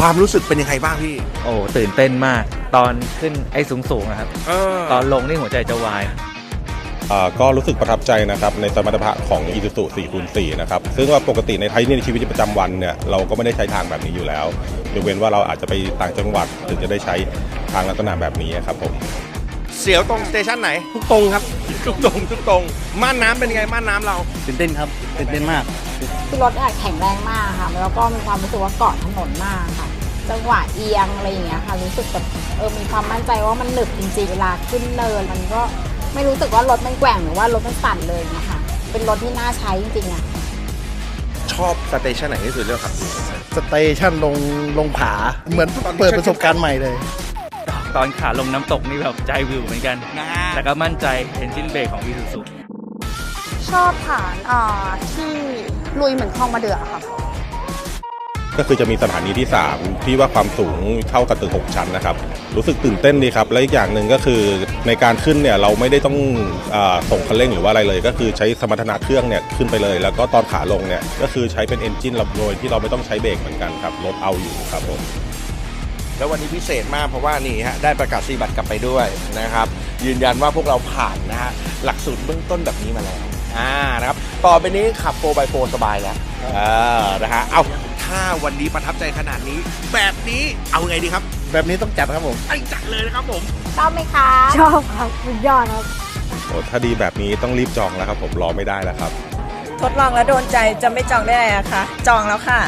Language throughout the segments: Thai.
ความรู้สึกเป็นยังไงบ้างพี่ โอ้ตื่นเต้นมาก ตอนขึ้นไอ้สูงสูงๆนะครับ เออตอนลงนี่หัวใจจะวาย อ่าก็รู้สึกประทับใจนะครับในสมรรถภาพของ i s u z u 4คูณ4นะครับ ซึ่งว่าปกติในไทยในชีวิตประจำวันเนี่ยเราก็ไม่ได้ใช้ทางแบบนี้อยู่แล้วยกเว้นว่าเราอาจจะไปต่างจังหวัดถึงจะได้ใช้ทางลักษณะแบบนี้ครับผม เสียวตรงสเตชันไหน ทุกตรงครับ ทุกตรงทุกตรงม่านน้ำเป็นยังไงม่านน้ำเรา ตื่นเต้นครับตื่นเต้นมาก คือรถอะแข็งแรงมากค่ะ แล้วก็มีความรู้สึกว่าเกาะถนนมากค่ะ จังหวะเอียงอะไรอย่างเงี้ยค่ะรู้สึกแบบเออมีความมั่นใจว่ามันหนึบจริงๆเวลาขึ้นเนินมันก็ไม่รู้สึกว่ารถมันแกว่งหรือว่ารถมันสั่นเลยนะคะเป็นรถที่น่าใช้จริงๆอะชอบสเตชันไหนที่สุดเลือกครับสเตชันลงลงผาเหมือนเปิดประสบการณ์ใหม่เลย ตอนขาลงน้ำตกนี่แบบใจวิวเหมือนกันนะแต่ก็มั่นใจเห็นชิ้นเบรกของอีซูซูชอบฐานอ่าที่ลุยเหมือนคลองมาเดือค่ะ ก็คือจะมีสถานีที่ 3 ที่ว่าความสูงเท่ากับตึก6ชั้นนะครับ รู้สึกตื่นเต้นดีครับ และอีกอย่างหนึ่งก็คือในการขึ้นเนี่ยเราไม่ได้ต้องอส่งคันเร่งหรือว่าอะไรเลย ก็คือใช้สมรรถนะเครื่องเนี่ยขึ้นไปเลย แล้วก็ตอนขาลงเนี่ยก็คือใช้เป็นเอนจินลำโดยที่เราไม่ต้องใช้เบรกเหมือนกันครับรถเอาอยู่ครับผมแล้ววันนี้พิเศษมากเพราะว่านี่ฮะได้ประกาศนีบัตรกลับไปด้วยนะครับ ยืนยันว่าพวกเราผ่านนะฮะหลักสูตรเบื้องต้นแบบนี้มาแล้ว อ่านะครับต่อไปนี้ขับ 4x4 สบายแล้วเออนะฮะเอาถ้าวันนี้ประทับใจขนาดนี้ แบบนี้เอาไงดีครับแบบนี้ต้องจัดครับผมไอ้จัดเลยนะครับผม ชอบไหมคะชอบครับสุดยอดครับ โอ้ถ้าดีแบบนี้ต้องรีบจองแล้วครับ ผมรอไม่ได้แล้วครับ ทดลองแล้วโดนใจจะไม่จองได้ไงอะคะ จองแล้วค่ะ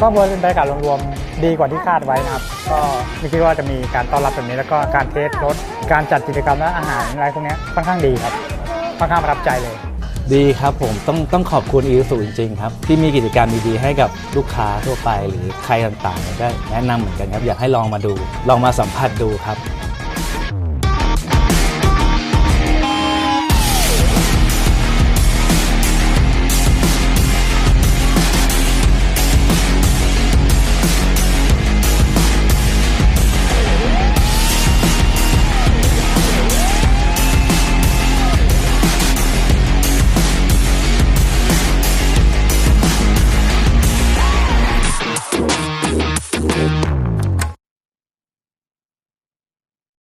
ก็บรรยากาศรวมๆดีกว่าที่คาดไว้นะครับ ก็ไม่คิดว่าจะมีการต้อนรับแบบนี้แล้วก็การเทสรถการจัดกิจกรรมและอาหารอะไรพวกเนี้ยค่อนข้างดีครับ ค่อนข้างประทับใจเลย ดีครับผมต้องต้องขอบคุณอีสุจริงๆครับ ที่มีกิจกรรมดีๆให้กับลูกค้าทั่วไปหรือใครต่างๆก็แนะนำเหมือนกันครับ อยากให้ลองมาดู ลองมาสัมผัสดูครับ